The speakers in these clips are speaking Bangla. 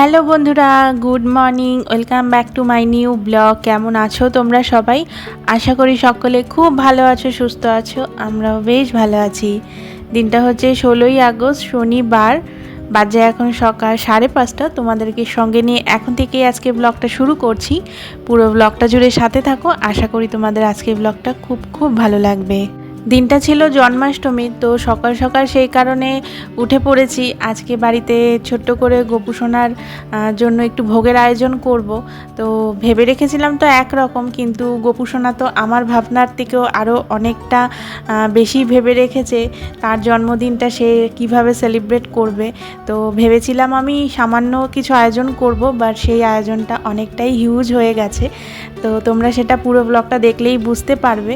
হ্যালো বন্ধুরা, good morning, welcome back to my new blog. কেমন আছো তোমরা সবাই? আশা করি সকলে খুব ভালো আছো, সুস্থ আছো, আমরাও বেশ ভালো আছি। দিনটা হচ্ছে ষোলোই আগস্ট, শনিবার। বাজে এখন সকাল সাড়ে পাঁচটা। তোমাদেরকে সঙ্গে নিয়ে এখন থেকেই আজকে ব্লগটা শুরু করছি। পুরো ব্লগটা জুড়ে সাথে থাকো। আশা করি তোমাদের আজকে ব্লগটা খুব খুব ভালো লাগবে। দিনটা ছিল জন্মাষ্টমী, তো সকাল সকাল সেই কারণে উঠে পড়েছি। আজকে বাড়িতে ছোট্ট করে গোপুসোনার জন্য একটু ভোগের আয়োজন করব। তো ভেবে রেখেছিলাম তো একরকম, কিন্তু গোপুসোনা তো আমার ভাবনার থেকেও আরও অনেকটা বেশি ভেবে রেখেছে তার জন্মদিনটা সে কীভাবে সেলিব্রেট করবে। তো ভেবেছিলাম আমি সামান্য কিছু আয়োজন করব, বাট সেই আয়োজনটা অনেকটাই হিউজ হয়ে গেছে। তো তোমরা সেটা পুরো ব্লগটা দেখলেই বুঝতে পারবে।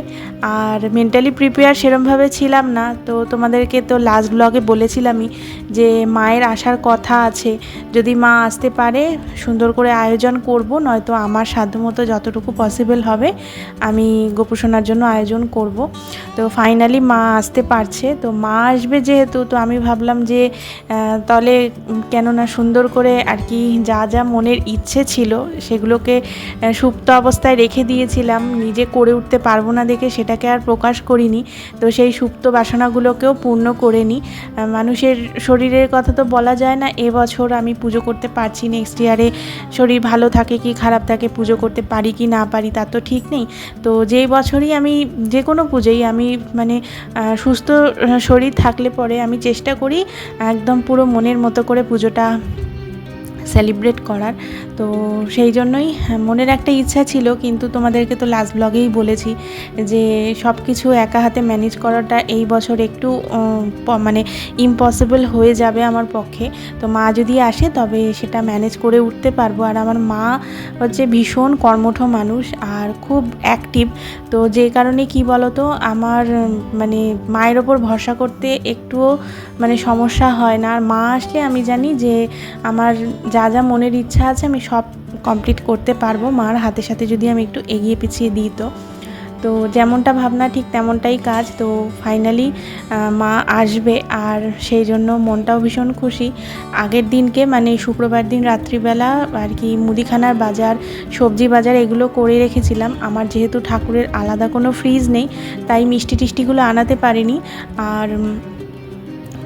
আর মেন্টালি প্রিপেয়ার সেরমভাবে ছিলাম না। তো তোমাদেরকে তো লাস্ট ব্লগে বলেছিলামই যে মায়ের আসার কথা আছে। যদি মা আসতে পারে, সুন্দর করে আয়োজন করব, নয়তো আমার সাধ্যমতো যতটুকু পসিবল হবে, আমি গোপুসোনার জন্য আয়োজন করব। তো ফাইনালি মা আসতে পারছে। তো মা আসবে যেহেতু, তো আমি ভাবলাম যে তলে কেননা সুন্দর করে আর কি যা যা মনের ইচ্ছে ছিল, সেগুলোকে সুপ্ত অবস্থায় রেখে দিয়েছিলাম। নিজে করে উঠতে পারব না দেখে সেটাকে আর প্রকাশ করিনি। তো সেই সুপ্ত বাসনাগুলোকেও পূর্ণ করে নিই। মানুষের শরীরের কথা তো বলা যায় না, এবছর আমি পুজো করতে পারছি নেক্সট ইয়ারে শরীর ভালো থাকে কি খারাপ থাকে, পুজো করতে পারি কি না পারি তার তো ঠিক নেই। তো যেই বছরই আমি যে কোনো পুজোই আমি মানে সুস্থ শরীর থাকলে পরে আমি চেষ্টা করি, একদম পুরো মনের মতো করে পুজোটা সেলিব্রেট করার। তো সেই জন্যই হ্যাঁ, মনের একটা ইচ্ছা ছিল কিন্তু তোমাদেরকে তো লাস্ট ব্লগেই বলেছি যে সব কিছু একা হাতে ম্যানেজ করাটা এই বছর একটু মানে ইম্পসিবল হয়ে যাবে আমার পক্ষে। তো মা যদি আসে তবে সেটা ম্যানেজ করে উঠতে পারব। আর আমার মা হচ্ছে ভীষণ কর্মঠ মানুষ আর খুব অ্যাক্টিভ তো যে কারণে কি বলতো আমার মানে মায়ের ওপর ভরসা করতে একটুও মানে সমস্যা হয় না। আর মা আসলে আমি জানি যে আমার যা যা মনের ইচ্ছা আছে আমি সব কমপ্লিট করতে পারব। মার হাতে সাথে যদি আমি একটু এগিয়ে পিছিয়ে দিই তো। তো যেমনটা ভাবনা ঠিক তেমনটাই কাজ। তো ফাইনালি মা আসবে আর সেই জন্য মনটাও ভীষণ খুশি। আগের দিনকে মানে শুক্রবার দিন রাত্রিবেলা আর কি মুদিখানার বাজার, সবজি বাজার এগুলো করে রেখেছিলাম। আমার যেহেতু ঠাকুরের আলাদা কোনো ফ্রিজ নেই, তাই মিষ্টি টিষ্টিগুলো আনাতে পারিনি। আর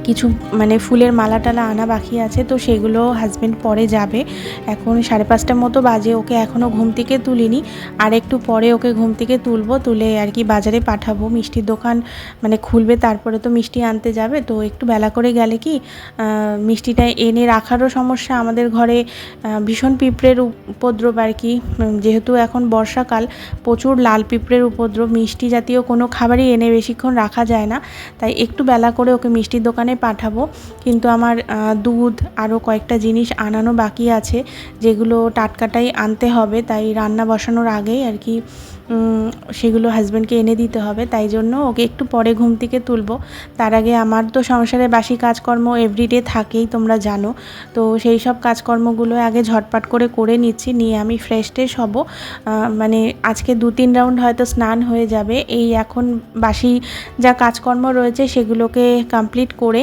কিছু মানে ফুলের মালা টালা আনা বাকি আছে, তো সেগুলো হাজব্যান্ড পরে যাবে। এখন সাড়ে পাঁচটার মতো বাজে, ওকে এখনও ঘুম থেকে তুলিনি। আর একটু পরে ওকে ঘুম থেকে তুলবো, তুলে আর কি বাজারে পাঠাবো। মিষ্টির দোকান মানে খুলবে, তারপরে তো মিষ্টি আনতে যাবে। তো একটু বেলা করে গেলে কি মিষ্টিটা এনে রাখারও সমস্যা। আমাদের ঘরে ভীষণ পিঁপড়ের উপদ্রব আর কি। যেহেতু এখন বর্ষাকাল, প্রচুর লাল পিঁপড়ের উপদ্রব। মিষ্টি জাতীয় কোনো খাবারই এনে বেশিক্ষণ রাখা যায় না। তাই একটু বেলা করে ওকে মিষ্টির দোকানে পাঠাবো। কিন্তু আমার দুধ আরও কয়েকটা জিনিস আনানো বাকি আছে, যেগুলো টাটকাটাই আনতে হবে। তাই রান্না বসানোর আগেই আর কি সেগুলো হাজব্যান্ডকে এনে দিতে হবে। তাই জন্য ওকে একটু পরে ঘুম থেকে তুলবো। তার আগে আমার তো সংসারে বাসি কাজকর্ম এভরিডে থাকেই, তোমরা জানো। তো সেই সব কাজকর্মগুলো আগে ঝটপট করে করে নিচ্ছি, নিয়ে আমি ফ্রেশ ট্রেশ হব। মানে আজকে দু তিন রাউন্ড হয়তো স্নান হয়ে যাবে। এই এখন বাসি যা কাজকর্ম রয়েছে, সেগুলোকে কমপ্লিট করে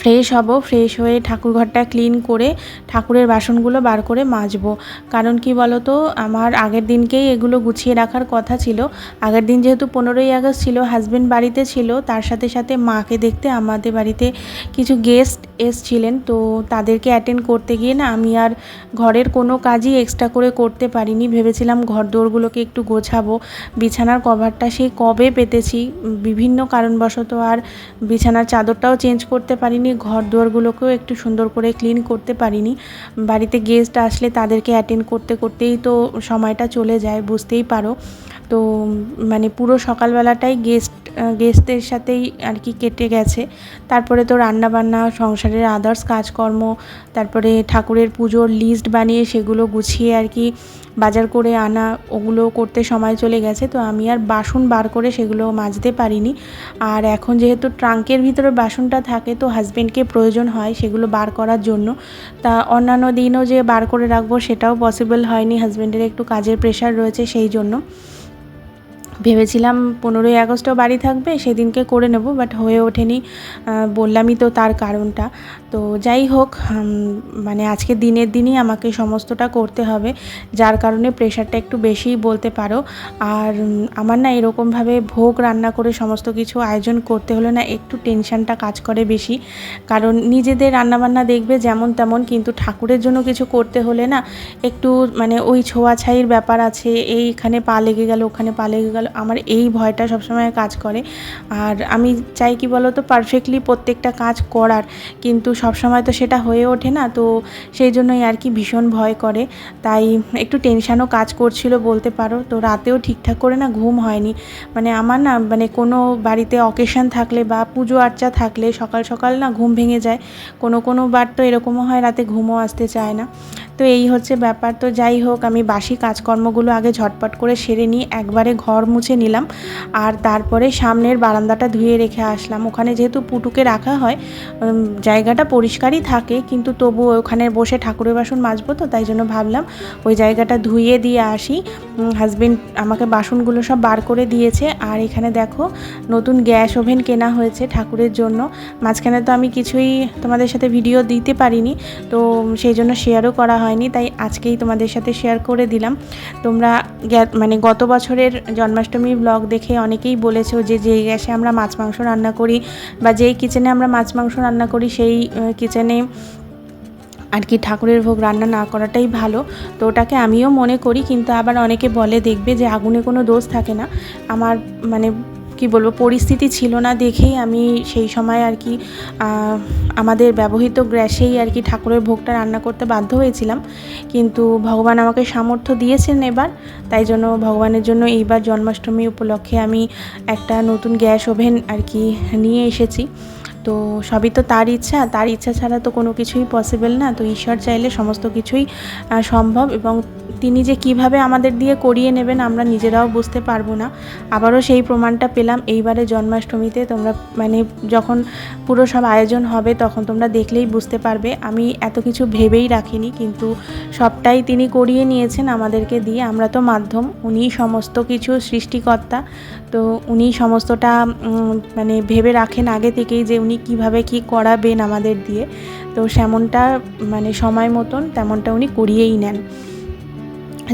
ফ্রেশ হব, ফ্রেশ হয়ে ঠাকুর ঘরটা ক্লিন করে ঠাকুরের বাসনগুলো বার করে মাজবো। কারণ কি বলো তো আমার আগের দিনকেই এগুলো গুছিয়ে রাখার কথা ছিল। আগের দিন যেহেতু পনেরোই আগস্ট ছিল হাজব্যান্ড বাড়িতে ছিল, তার সাথে সাথে মাকে দেখতে আমাদের বাড়িতে কিছু গেস্ট এসছিলেন। তো তাদেরকে অ্যাটেন্ড করতে গিয়ে না আমি আর ঘরের কোনো কাজই এক্সট্রা করে করতে পারিনি। ভেবেছিলাম ঘর দোরগুলোকে একটু গোছাবো। বিছানার কভারটা সেই কবে পেতেছি? বিভিন্ন কারণবশত আর বিছানার চাদরটাও চেঞ্জ করতে পারিনি। ঘর দুয়ারগুলোকেও একটু সুন্দর করে ক্লিন করতে পারিনি। বাড়িতে গেস্ট আসলে তাদেরকে অ্যাটেন্ড করতে করতেই তো সময়টা চলে যায়, বুঝতেই পারো। তো মানে পুরো সকালবেলাটাই গেস্ট গেস্টদের সাথেই আর কি কেটে গেছে। তারপরে তো রান্নাবান্না, সংসারের আদার্স কাজকর্ম, তারপরে ঠাকুরের পুজোর লিস্ট বানিয়ে সেগুলো গুছিয়ে আর কি বাজার করে আনা, ওগুলো করতে সময় চলে গেছে। তো আমি আর বাসন বার করে সেগুলো মাজতে পারিনি। আর এখন যেহেতু ট্রাঙ্কের ভিতরে বাসনটা থাকে, তো হাজব্যান্ডকে প্রয়োজন হয় সেগুলো বার করার জন্য। তা অন্যান্য দিনও যে বার করে রাখব সেটাও পসিবল হয়নি। হাজব্যান্ডের একটু কাজের প্রেশার রয়েছে সেই জন্য। ভেবেছিলাম পনেরোই আগস্টও বাড়ি থাকবে, সেদিনকে করে নেব বাট হয়ে ওঠেনি। বললামই তো তার কারণটা। তো যাই হোক মানে আজকে দিনের দিনই আমাকে সমস্তটা করতে হবে, যার কারণে প্রেশারটা একটু বেশিই বলতে পারো। আর আমার না এরকমভাবে ভোগ রান্না করে সমস্ত কিছু আয়োজন করতে হলে না একটু টেনশানটা কাজ করে বেশি। কারণ নিজেদের রান্নাবান্না দেখবে যেমন তেমন, কিন্তু ঠাকুরের জন্য কিছু করতে হলে না একটু মানে ওই ছোঁয়াছাইয়ের ব্যাপার আছে, এইখানে পা লেগে গেল, ওখানে পা লেগে গেল আমার এই ভয়টা সবসময় কাজ করে। আর আমি চাই কি বলো তো পারফেক্টলি প্রত্যেকটা কাজ করার। কিন্তু সবসময় তো সেটা হয়ে ওঠে না, তো সেই জন্যই আর কি ভীষণ ভয় করে। তাই একটু টেনশানও কাজ করছিল বলতে পারো, তো রাতেও ঠিকঠাক করে না ঘুম হয়নি। মানে আমার না মানে কোনো বাড়িতে অকেশন থাকলে বা পুজো আর্চা থাকলে সকাল সকাল না ঘুম ভেঙে যায়। কোনো কোনো বার তো এরকমও হয়, রাতে ঘুমও আসতে চায় না। তো এই হচ্ছে ব্যাপার। তো যাই হোক, আমি বাসি কাজকর্মগুলো আগে ঝটপট করে সেরে নিয়ে একবারে ঘর মুছে নিলাম। আর তারপরে সামনের বারান্দাটা ধুয়ে রেখে আসলাম। ওখানে যেহেতু পুটুকে রাখা হয় জায়গাটা পরিষ্কারই থাকে, কিন্তু তবু ওখানে বসে ঠাকুরের বাসন মাজবো তো, তাই জন্য ভাবলাম ওই জায়গাটা ধুয়ে দিয়ে আসি। হাজবেন্ড আমাকে বাসনগুলো সব বার করে দিয়েছে। আর এখানে দেখো, নতুন গ্যাস ওভেন কেনা হয়েছে ঠাকুরের জন্য। মাঝখানে তো আমি কিছুই তোমাদের সাথে ভিডিও দিতে পারিনি, তো সেই জন্য শেয়ারও করা হয়নি, তাই আজকেই তোমাদের সাথে শেয়ার করে দিলাম। তোমরা মানে গত বছরের জন্মাষ্টমী ব্লগ দেখে অনেকেই বলেছ যে যেই গ্যাসে আমরা মাছ মাংস রান্না করি বা যেই কিচেনে আমরা মাছ মাংস রান্না করি, সেই কিচেনে আর কি ঠাকুরের ভোগ রান্না না করাটাই ভালো। তো ওটাকে আমিও মনে করি, কিন্তু আবার অনেকে বলে দেখবে যে আগুনে কোনো দোষ থাকে না। আমার মানে কি বলব, পরিস্থিতি ছিল না দেখেই আমি সেই সময় আর কি আমাদের ব্যবহৃত গ্যাসেই আর কি ঠাকুরের ভোগটা রান্না করতে বাধ্য হয়েছিলাম। কিন্তু ভগবান আমাকে সামর্থ্য দিয়েছেন এবার, তাই জন্য ভগবানের জন্য এইবার জন্মাষ্টমী উপলক্ষে আমি একটা নতুন গ্যাস ওভেন আর কি নিয়ে এসেছি। তো সবই তো তার ইচ্ছা। তার ইচ্ছা ছাড়া তো কোনো কিছুই পসিবল না। তো ঈশ্বর চাইলে সমস্ত কিছুই সম্ভব এবং তিনি যে কীভাবে আমাদের দিয়ে করিয়ে নেবেন আমরা নিজেরাও বুঝতে পারব না। আবারও সেই প্রমাণটা পেলাম এইবারে জন্মাষ্টমীতে। তোমরা মানে যখন পুরো সব আয়োজন হবে তখন তোমরা দেখলেই বুঝতে পারবে। আমি এত কিছু ভেবেই রাখিনি কিন্তু সবটাই তিনি করিয়ে নিয়েছেন আমাদেরকে দিয়ে। আমরা তো মাধ্যম উনি সমস্ত কিছু সৃষ্টিকর্তা। তো উনি সমস্তটা মানে ভেবে রাখেন আগে থেকেই যে উনি কীভাবে কি করাবেন আমাদের দিয়ে। তো সেমনটা মানে সময় মতন তেমনটা উনি করিয়েই নেন।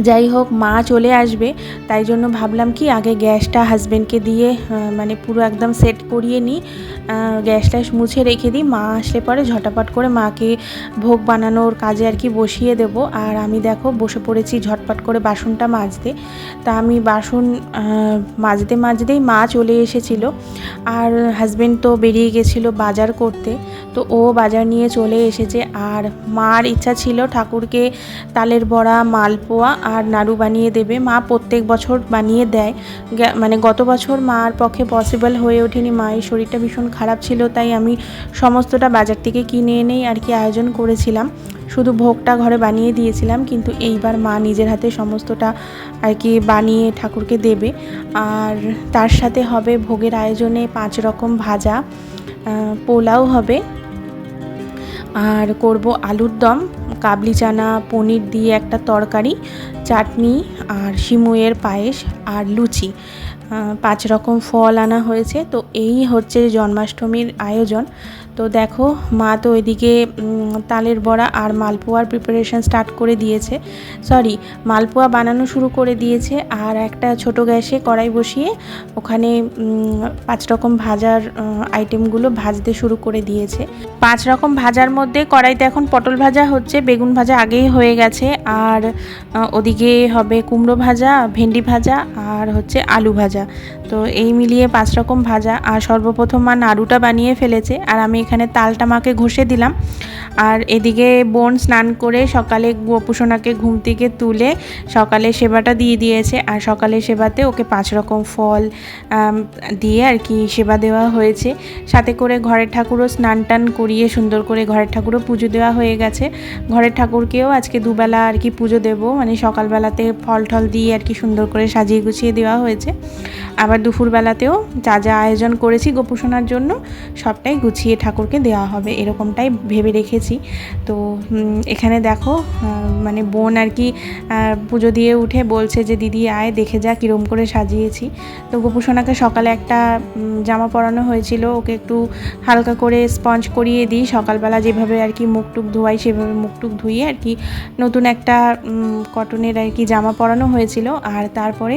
যাই হোক, মা চলে আসবে। তাই জন্য ভাবলাম কি, আগে গ্যাসটা হাজব্যান্ডকে দিয়ে মানে পুরো একদম সেট করিয়ে নিই গ্যাসটা মুছে রেখে দিই। মা আসলে পরে ঝটাপট করে মাকে ভোগ বানানোর কাজে আর কি বসিয়ে দেব। আর আমি দেখো, বসে পড়েছি ঝটপট করে বাসনটা মাজতে। তা আমি বাসন মাজতে মাজতেই মা চলে এসেছিল। আর হাজব্যান্ড তো বেরিয়ে গেছিল বাজার করতে। তো ও বাজার নিয়ে চলে এসেছে। আর মার ইচ্ছা ছিল ঠাকুরকে তালের বড়া, মালপোয়া আর নাড়ু বানিয়ে দেবে। মা প্রত্যেক বছর বানিয়ে দেয়। মানে গত বছর মার পক্ষে পসিবল হয়ে ওঠেনি। মায়ের শরীরটা ভীষণ খারাপ ছিল, তাই আমি সমস্তটা বাজার থেকে কিনে এনেই আর কি আয়োজন করেছিলাম। শুধু ভোগটা ঘরে বানিয়ে দিয়েছিলাম, কিন্তু এইবার মা নিজের হাতে সমস্তটা আর কি বানিয়ে ঠাকুরকে দেবে। আর তার সাথে হবে ভোগের আয়োজনে পাঁচ রকম ভাজা পোলাও হবে। আর করব আলুর দম, কাবলি চানা, পনির দিয়ে একটা তরকারি, চাটনি আর শিমুয়ের পায়েস আর লুচি। পাঁচ রকম ফল আনা হয়েছে। তো এই হচ্ছে জন্মাষ্টমীর আয়োজন। তো দেখো, মা তো ওইদিকে তালের বড়া আর মালপোয়ার প্রিপারেশন স্টার্ট করে দিয়েছে। সরি মালপোয়া বানানো শুরু করে দিয়েছে আর একটা ছোট গ্যাসে কড়াই বসিয়ে ওখানে পাঁচ রকম ভাজার আইটেমগুলো ভাজতে শুরু করে দিয়েছে। পাঁচ রকম ভাজার মধ্যে কড়াইতে এখন পটল ভাজা হচ্ছে, বেগুন ভাজা আগেই হয়ে গেছে আর ওদিকে হবে কুমড়ো ভাজা, ভেন্ডি ভাজা আর হচ্ছে আলু ভাজা। তো এই মিলিয়ে পাঁচ রকম ভাজা আর সর্বপ্রথম মা নাড়ুটা বানিয়ে ফেলেছে আর আমি এখানে তালটা মাকে ঘষে দিলাম। আর এদিকে বোন স্নান করে সকালে গোপুসোনাকে ঘুম থেকে তুলে সকালে সেবাটা দিয়ে দিয়েছে। আর সকালে সেবাতে ওকে পাঁচ রকম ফল দিয়ে আর কি সেবা দেওয়া হয়েছে। সাথে করে ঘরের ঠাকুরও স্নান টান করিয়ে সুন্দর করে ঘরের ঠাকুরও পুজো দেওয়া হয়ে গেছে। ঘরের ঠাকুরকেও আজকে দুবেলা আর কি পুজো দেবো। মানে সকালবেলাতে ফল টল দিয়ে আর কি সুন্দর করে সাজিয়ে গুছিয়ে দেওয়া হয়েছে। আবার দুপুরবেলাতেও যা যা আয়োজন করেছি গোপুসোনার জন্য সবটাই গুছিয়ে ঠাকুরকে দেওয়া হবে। এরকমটাই ভেবে রেখেছি। তো এখানে দেখো মানে বোন আর কি পুজো দিয়ে উঠে বলছে যে, দিদি, আয়, দেখে যা কীরম করে সাজিয়েছি। তো গোপুসোনাকে সকালে একটা জামা পরানো হয়েছিল। ওকে একটু হালকা করে স্পঞ্জ করিয়ে দিই। সকালবেলা যেভাবে আর কি মুখটুক ধোয়াই, সেভাবে মুখটুক ধুইয়ে আর কি নতুন একটা কটনের আর কি জামা পরানো হয়েছিল। আর তারপরে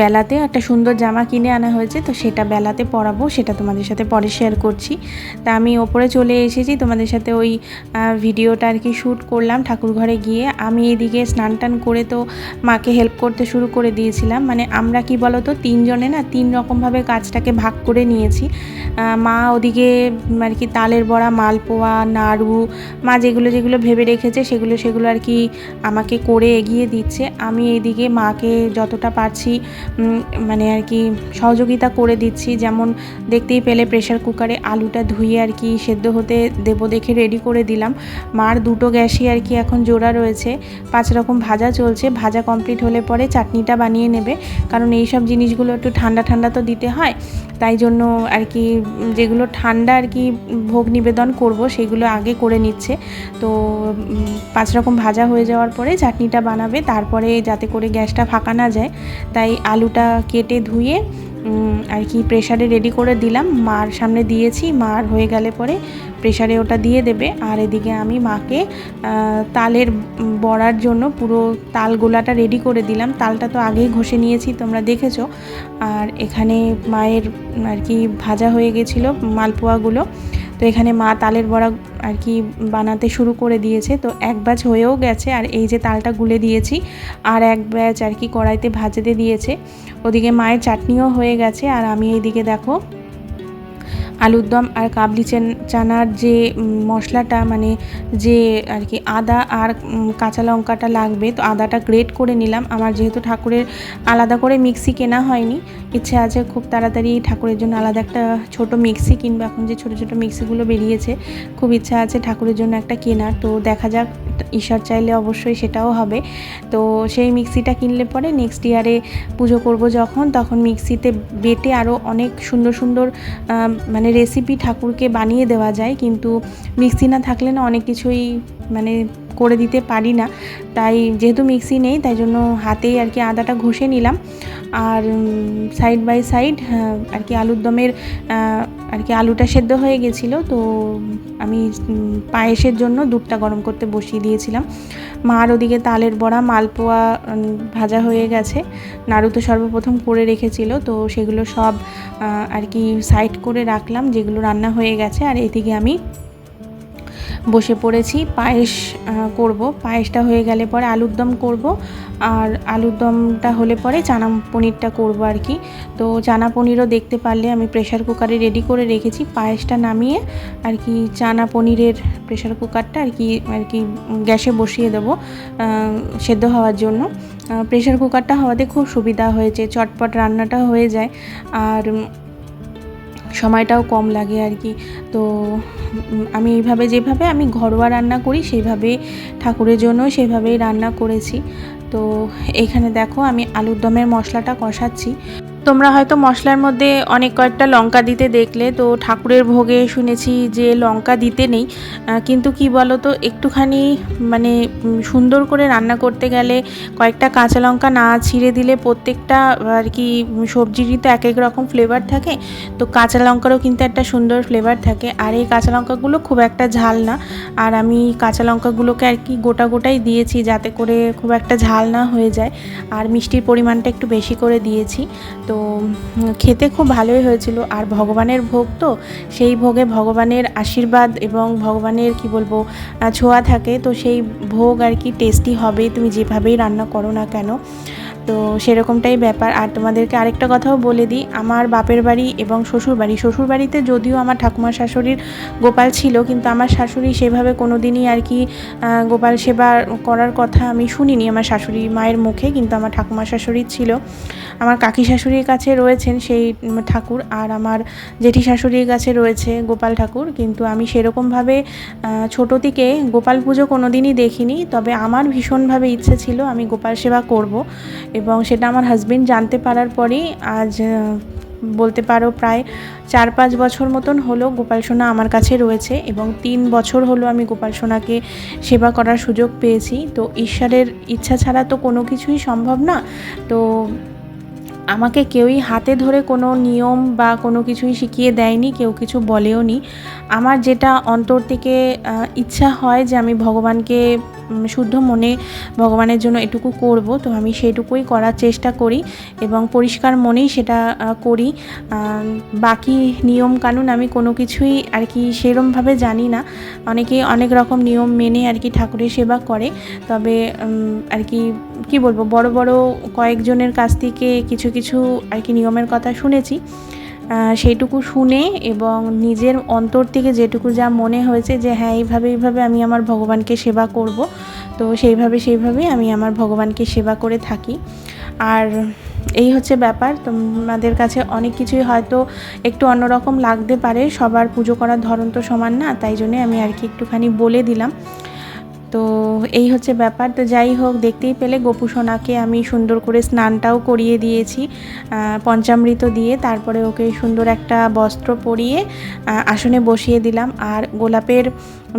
বেলাতে একটা সুন্দর জামা কিনে আনা হয়েছে, তো সেটা বেলাতে পরাবো, সেটা তোমাদের সাথে পরে শেয়ার করছি। তা আমি ওপরে চলে এসেছি, তোমাদের সাথে ওই ভিডিওটা আর কি শ্যুট করলাম ঠাকুর ঘরে গিয়ে। আমি এদিকে স্নান টান করে তো মাকে হেল্প করতে শুরু করে দিয়েছিলাম। মানে আমরা কি বলো তো তিনজনে না তিন রকমভাবে কাজটাকে ভাগ করে নিয়েছি। মা ওদিকে আর কি তালের বড়া, মালপোয়া, নাড়ু, মা যেগুলো যেগুলো ভেবে রেখেছে সেগুলো সেগুলো আর কি আমাকে করে এগিয়ে দিচ্ছে। আমি এইদিকে মাকে যতটা পারছি মানে আর কি সহযোগিতা করে দিচ্ছি। যেমন দেখতেই পেলে প্রেশার কুকারে আলুটা ধুয়ে আর কি সেদ্ধ হতে দেবো দেখে রেডি করে দিলাম। মার দুটো গ্যাসই আর কি এখন জোড়া রয়েছে। পাঁচ রকম ভাজা চলছে। ভাজা কমপ্লিট হলে পরে চাটনিটা বানিয়ে নেবে। কারণ এই সব জিনিসগুলো একটু ঠান্ডা ঠান্ডা তো দিতে হয়। তাই জন্য আর কি যেগুলো ঠান্ডা আর কি ভোগ নিবেদন করব সেগুলো আগে করে নিচ্ছে। তো পাঁচ রকম ভাজা হয়ে যাওয়ার পরে চাটনিটা বানাবে। তারপরে যাতে করে গ্যাসটা ফাঁকা না যায়। তাই আলুটা কেটে ধুয়ে আর কি প্রেশারে রেডি করে দিলাম। মার সামনে দিয়েছি, মার হয়ে গেলে পরে প্রেশারে ওটা দিয়ে দেবে। আর এদিকে আমি মাকে তালের বড়ার জন্য পুরো তাল গোলাটা রেডি করে দিলাম। তালটা তো আগেই ঘষে নিয়েছি, তোমরা দেখেছ। আর এখানে মায়ের আর কি ভাজা হয়ে গেছিল, মালপোয়াগুলো। তো এখানে মা তালের বড়া আর কি বানাতে শুরু করে দিয়েছে। তো এক ব্যাচ হয়েও গেছে আর এই যে তালটা গুলে দিয়েছি আর এক ব্যাচ আর কি কড়াইতে ভাজতে দিয়েছে। ওদিকে মায়ের চাটনিও হয়ে গেছে আর আমি এইদিকে দেখো আলুর দম আর কাবলি চান- চানার যে মশলাটা মানে যে আর কি আদা আর কাঁচা লঙ্কাটা লাগবে তো আদাটা গ্রেট করে নিলাম। আমার যেহেতু ঠাকুরের আলাদা করে মিক্সি কেনা হয়নি ইচ্ছে আছে খুব তাড়াতাড়ি ঠাকুরের জন্য আলাদা একটা ছোট মিক্সি কিনবো। এখন যে ছোট ছোট মিক্সিগুলো বেরিয়েছে খুব ইচ্ছা আছে ঠাকুরের জন্য একটা কেনার। তো দেখা যাক ঈশ্বর চাইলে অবশ্যই সেটাও হবে। তো সেই মিক্সিটা কিনলে পরে নেক্সট ইয়ারে পুজো করব যখন তখন মিক্সিতে বেটে আরও অনেক সুন্দর সুন্দর আম, মানে রেসিপি ঠাকুরকে বানিয়ে দেওয়া যায়, কিন্তু মিক্সি না থাকলে না অনেক কিছুই মানে করে দিতে পারি না। তাই যেহেতু মিক্সি নেই, তাই জন্য হাতেই আর কি আদাটা ঘষে নিলাম। আর সাইড বাই সাইড আর কি আলুর দমের আর কি আলুটা সেদ্ধ হয়ে গেছিল, তো আমি পায়েসের জন্য দুধটা গরম করতে বসিয়ে দিয়েছিলাম। মার ওদিকে তালের বড়া, মালপোয়া ভাজা হয়ে গেছে। নাড়ু তো সর্বপ্রথম করে রেখেছিল, তো সেগুলো সব আর কি সাইড করে রাখলাম, যেগুলো রান্না হয়ে গেছে, আর এদিকে আমি বসে পড়েছি। পায়েস করব। পায়েসটা হয়ে গেলে পরে আলুর দম করব। আর আলুর দমটা হলে পরে চানা পনিরটা করব আর কি। তো চানা পনিরও দেখতে পারলে আমি প্রেশার কুকারে রেডি করে রেখেছি। পায়েসটা নামিয়ে আর কি চানা পনিরের প্রেশার কুকারটা আর কি আর কি গ্যাসে বসিয়ে দেবো সেদ্ধ হওয়ার জন্য। প্রেশার কুকারটা হওয়াতে খুব সুবিধা হয়েছে। চটপট রান্নাটা হয়ে যায়। আর সময়টাও কম লাগে আর কি। তো আমি এইভাবে যেভাবে আমি ঘরোয়া রান্না করি সেইভাবে ঠাকুরের জন্য সেভাবেই রান্না করেছি। তো, এখানে দেখো আমি আলুর দমের মশলাটা কষাচ্ছি। তোমরা হয়তো মশলার মধ্যে অনেক কয়েকটা লঙ্কা দিতে দেখলে, তো ঠাকুরের ভোগে শুনেছি যে লঙ্কা দিতে নেই। কিন্তু কি বলো তো একটুখানি মানে সুন্দর করে রান্না করতে গেলে কয়েকটা কাঁচা লঙ্কা না ছিঁড়ে দিলে প্রত্যেকটা, আর কি, সবজিরই তো এক এক রকম ফ্লেভার থাকে, তো কাঁচা লঙ্কারও কিন্তু একটা সুন্দর ফ্লেভার থাকে। আর এই কাঁচা লঙ্কাগুলো খুব একটা ঝাল না, আর আমি কাঁচা লঙ্কাগুলোকে আর কি গোটা গোটাই দিয়েছি যাতে করে খুব একটা ঝাল না হয়ে যায়, আর মিষ্টির পরিমাণটা একটু বেশি করে দিয়েছি। তো উম, খেতে খুব ভালোই হয়েছিল। আর ভগবানের ভোগ তো সেই ভোগে ভগবানের আশীর্বাদ এবং ভগবানের কি বলব ছোঁয়া থাকে। তো সেই ভোগ আর কি টেস্টি হবে তুমি যেভাবেই রান্না করো না কেন। তো সেরকমটাই ব্যাপার। আর তোমাদেরকে আরেকটা কথাও বলে দিই, আমার বাপের বাড়ি এবং শ্বশুর বাড়ি, শ্বশুর বাড়িতে যদিও আমার ঠাকুমা শাশুড়ির গোপাল ছিল, কিন্তু আমার শাশুড়ি সেভাবে কোনো দিনই আর কি গোপাল সেবা করার কথা আমি শুনিনি আমার শাশুড়ি মায়ের মুখে, কিন্তু আমার ঠাকুমা শাশুড়ির ছিল। আমার কাকি শাশুড়ির কাছে রয়েছেন সেই ঠাকুর আর আমার জেঠি শাশুড়ির কাছে রয়েছে গোপাল ঠাকুর, কিন্তু আমি সেরকমভাবে ছোটো থেকে গোপাল পুজো কোনো দিনই দেখিনি, তবে আমার ভীষণভাবে ইচ্ছে ছিল আমি গোপাল সেবা করব। এবং সেটা আমার হাজবেন্ড জানতে পারার পরেই আজ বলতে পারো প্রায় চার পাঁচ বছর মতন হলো গোপাল সোনা আমার কাছে রয়েছে এবং তিন বছর হলো আমি গোপাল সোনাকে সেবা করার সুযোগ পেয়েছি। তো ঈশ্বরের ইচ্ছা ছাড়া তো কোনো কিছুই সম্ভব না। তো আমাকে কেউই হাতে ধরে কোনো নিয়ম বা কোনো কিছুই শিখিয়ে দেয়নি, কেউ কিছু বলেও নি আমার যেটা অন্তর থেকে ইচ্ছা হয় যে আমি ভগবানকে শুদ্ধ মনে ভগবানের জন্য এটুকু করব। তো আমি সেটুকুই করার চেষ্টা করি এবং পরিষ্কার মনেই সেটা করি। বাকি নিয়ম কানুন আমি কোনো কিছুই আর কি সেরমভাবে জানি না। অনেকে অনেক রকম নিয়ম মেনে আর কি ঠাকুরের সেবা করে। তবে আর কি কি বলব, বড় বড় কয়েকজনের কাছ থেকে কিছু কিছু আর কি নিয়মের কথা শুনেছি। সেইটুকু শুনে এবং নিজের অন্তর থেকে যেটুকু যা মনে হয়েছে যে হ্যাঁ এইভাবে এইভাবে আমি আমার ভগবানকে সেবা করব, তো সেইভাবে সেইভাবেই আমি আমার ভগবানকে সেবা করে থাকি। আর এই হচ্ছে ব্যাপার, তোমাদের কাছে অনেক কিছুই হয়তো একটু অন্যরকম লাগতে পারে, সবার পুজো করার ধরন তো সমান না, তাই জন্যে আমি আর কি একটুখানি বলে দিলাম। তো এই হচ্ছে ব্যাপার। তো যাই হোক, দেখতেই পেলে গোপু সোনাকে আমি সুন্দর করে স্নানটাও করিয়ে দিয়েছি পঞ্চামৃত দিয়ে। তারপরে ওকে সুন্দর একটা বস্ত্র পরিয়ে আসনে বসিয়ে দিলাম। আর গোলাপের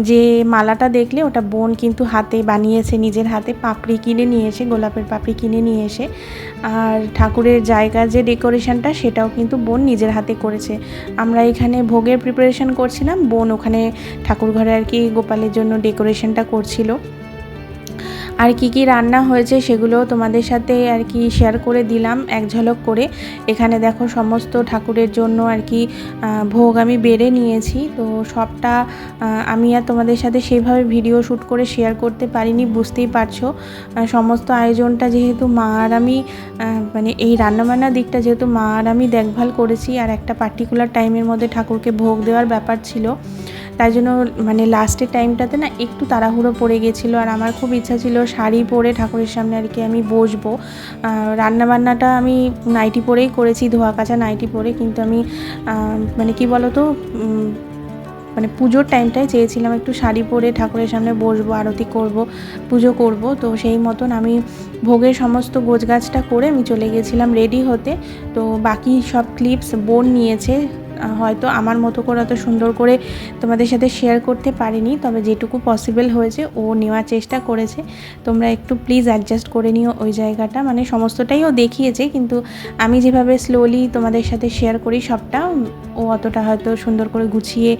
যে মালাটা দেখলে ওটা বোন কিন্তু হাতে বানিয়েছে, নিজের হাতে পাপড়ি কিনে নিয়ে এসে, গোলাপের পাপড়ি কিনে নিয়ে এসে। আর ঠাকুরের জায়গা যে ডেকোরেশনটা সেটাও কিন্তু বোন নিজের হাতে করেছে। আমরা এখানে ভোগের প্রিপারেশন করছিলাম, বোন ওখানে ঠাকুর ঘরে আর কি গোপালের জন্য ডেকোরেশনটা করছিল। আর কি কি রান্না হয়েছে সেগুলো তোমাদের সাথে আর কি শেয়ার করে দিলাম, এক ঝলক করে। এখানে দেখো সমস্ত ঠাকুরের জন্য আর কি ভোগ আমি বেড়ে নিয়েছি। তো সবটা আমি আর তোমাদের সাথে সেইভাবে ভিডিও শ্যুট করে শেয়ার করতে পারিনি, বুঝতেই পারছ। সমস্ত আয়োজনটা যেহেতু মা আর আমি মানে এই রান্নাবান্নার দিকটা যেহেতু মা আর আমি দেখভাল করেছি, আর একটা পার্টিকুলার টাইমের মধ্যে ঠাকুরকে ভোগ দেওয়ার ব্যাপার ছিল। তাই জন্য মানে লাস্টের টাইমটাতে না একটু তাড়াহুড়ো পড়ে গেছিল। আর আমার খুব ইচ্ছা ছিল শাড়ি পরে ঠাকুরের সামনে আর কি আমি বসবো। রান্নাবান্নাটা আমি নাইটি পরেই করেছি, ধোয়া কাচা নাইটি পরে। কিন্তু আমি মানে কি বলো তো মানে পুজোর টাইমটায় চেয়েছিলাম একটু শাড়ি পরে ঠাকুরের সামনে বসবো, আরতি করব, পুজো করব। তো সেই মতন আমি ভোগের সমস্ত গোছগাছটা করে আমি চলে গেছিলাম রেডি হতে। তো বাকি সব ক্লিপস বোন নিয়েছে। হয়তো আমার মতো করে অত সুন্দর করে তোমাদের সাথে শেয়ার করতে পারিনি, তবে যেটুকু পসিবল হয়েছে ও নেওয়ার চেষ্টা করেছে। তোমরা একটু প্লিজ অ্যাডজাস্ট করে নিও ওই জায়গাটা মানে সমস্তটাই ও দেখিয়েছে, কিন্তু আমি যেভাবে স্লোলি তোমাদের সাথে শেয়ার করি সবটা, ও অতটা হয়তো সুন্দর করে গুছিয়ে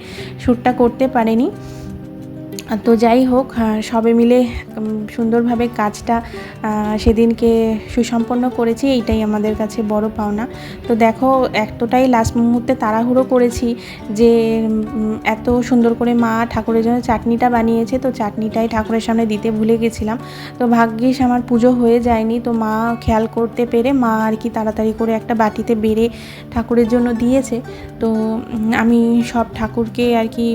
শ্যুটটা করতে পারেনি। তো যাই হোক সবে মিলে সুন্দরভাবে কাজটা সেদিনকে সুসম্পন্ন করেছি, এইটাই আমাদের কাছে বড় পাওনা। তো দেখো, এতটাই লাস্ট মুহূর্তে তাড়াহুড়ো করেছি যে এত সুন্দর করে মা ঠাকুরের জন্য চাটনিটা বানিয়েছে, তো চাটনিটাই ঠাকুরের সামনে দিতে ভুলে গেছিলাম। তো ভাগ্যিস আমার পুজো হয়ে যায়নি, তো মা খেয়াল করতে পেরে মা আর কি তাড়াতাড়ি করে একটা বাটিতে বেড়ে ঠাকুরের জন্য দিয়েছে। তো আমি সব ঠাকুরকে আর কি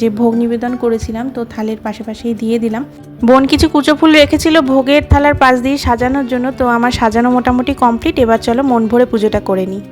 যে ভোগ নিবেদন করেছিলাম, তো থালের পাশাপাশি দিয়ে দিলাম। বোন কিছু কুচো ফুল রেখেছিল, ভোগের থালার পাশ দিয়ে সাজানোর জন্য, তো আমার সাজানো মোটামুটি কমপ্লিট এবার চলো মন ভরে পুজোটা করে নিই।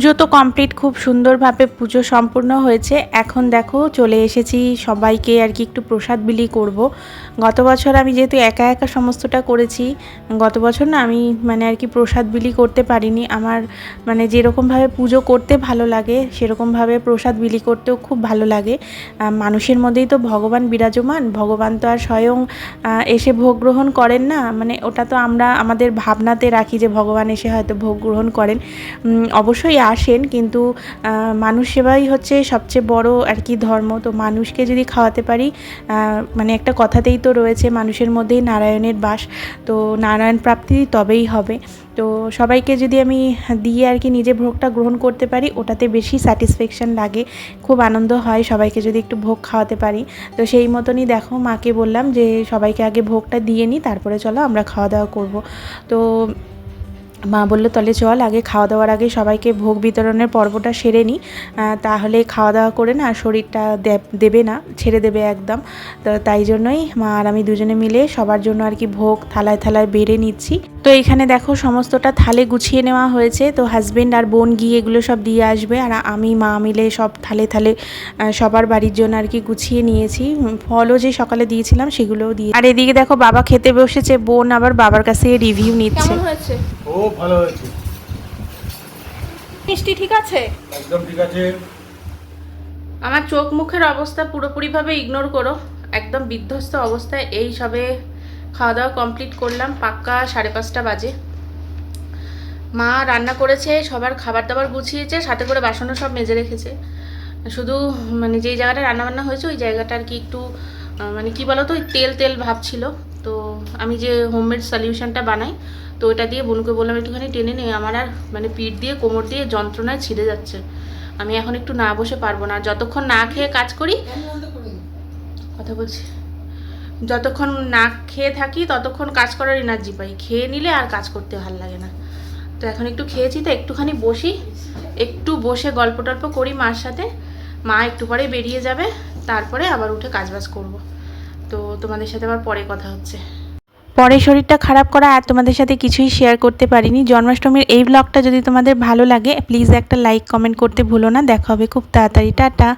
পুজো তো কমপ্লিট খুব সুন্দরভাবে পুজো সম্পূর্ণ হয়েছে। এখন দেখো, চলে এসেছি সবাইকে আর কি একটু প্রসাদ বিলি করব। গত বছর আমি যেহেতু একা একা সমস্তটা করেছি, গত বছর না আমি মানে আর কি প্রসাদ বিলি করতে পারিনি। আমার মানে যেরকমভাবে পুজো করতে ভালো লাগে, সেরকমভাবে প্রসাদ বিলি করতেও খুব ভালো লাগে। মানুষের মধ্যেই তো ভগবান বিরাজমান, ভগবান তো আর স্বয়ং এসে ভোগ গ্রহণ করেন না। মানে ওটা তো আমরা আমাদের ভাবনাতে রাখি যে ভগবান এসে হয়তো ভোগ গ্রহণ করেন। অবশ্যই আসেন, কিন্তু মানুষ সেবাই হচ্ছে সবচেয়ে বড় আর কি ধর্ম। তো মানুষকে যদি খাওয়াতে পারি মানে একটা কথাতেই তো রয়েছে, মানুষের মধ্যেই নারায়ণের বাস। তো নারায়ণ প্রাপ্তি তবেই হবে। তো সবাইকে যদি আমি দিয়ে আর কি নিজে ভোগটা গ্রহণ করতে পারি, ওটাতে বেশি স্যাটিসফ্যাকশান লাগে। খুব আনন্দ হয় সবাইকে যদি একটু ভোগ খাওয়াতে পারি। তো সেই মতনই দেখো, মাকে বললাম যে সবাইকে আগে ভোগটা দিয়ে নিই তারপরে চলো আমরা খাওয়া দাওয়া করব। তো মা বলল, তাহলে চল, আগে খাওয়া দাওয়ার আগে সবাইকে ভোগ বিতরণের পর্বটা সেরে নিই তাহলে খাওয়া দাওয়া করে না, শরীরটা দেবে না, ছেড়ে দেবে একদম। তো তাই জন্যই মা আর আমি দুজনে মিলে সবার জন্য আর কি ভোগ থালায় থালায় বেড়ে নিচ্ছি। তো এখানে দেখো সমস্তটা থালে গুছিয়ে নেওয়া হয়েছে। তো হাজব্যান্ড আর বোন গিয়ে এগুলো সব দিয়ে আসবে আর আমি মা মিলে সব থালে থালে সবার বাড়ির জন্য আর কি গুছিয়ে নিয়েছি। ফলও যে সকালে দিয়েছিলাম সেগুলোও দিয়ে আর এদিকে দেখো বাবা খেতে বসেছে বোন আবার বাবার কাছে রিভিউ নিচ্ছে। ও ভালো হয়েছে। মিষ্টি ঠিক আছে? একদম ঠিক আছে। আমার চোখ মুখের অবস্থা পুরোপুরিভাবে ইগনোর করো। একদম বিধ্বস্ত অবস্থায় এই সবে খাওয়া দাওয়া কমপ্লিট করলাম, পাক্কা সাড়ে পাঁচটা বাজে। মা রান্না করেছে, সবার খাবার দাবার গুছিয়েছে, সাথে করে বাসনও সব মেজে রেখেছে। শুধু মানে যেই জায়গাটা রান্না বান্না হয়েছে, ওই জায়গাটা আর কি একটু মানে কি বলো তো ওই তেল তেল ভাব ছিল। তো আমি যে হোমমেড সলিউশনটা বানাই, তো ওটা দিয়ে বোনকে বললাম, একটুখানি টেনে নে, আমার আর মানে পিঠ দিয়ে, কোমর দিয়ে যন্ত্রণায় ছিঁড়ে যাচ্ছে। আমি এখন একটু না বসে পারব না। যতক্ষণ না খেয়ে কাজ করি, কথা বলছি। যতক্ষণ না খেয়ে থাকি, ততক্ষণ কাজ করার এনার্জি পাই। খেয়ে নিলে আর কাজ করতে ভালো লাগে না। তো এখন একটু খেয়েছি, তো একটুখানি বসি। একটু বসে গল্প টল্প করি মার সাথে। মা একটু পরে বেরিয়ে যাবে, তারপরে আবার উঠে কাজবাজ করব। তো তোমাদের সাথে আবার পরে কথা হচ্ছে। পরে শরীরটা খারাপ করা আর তোমাদের সাথে কিছুই শেয়ার করতে পারিনি। জন্মাষ্টমীর এই ব্লগটা যদি তোমাদের ভালো লাগে প্লিজ একটা লাইক কমেন্ট করতে ভুলো না। দেখা হবে খুব তাড়াতাড়ি। টাটা।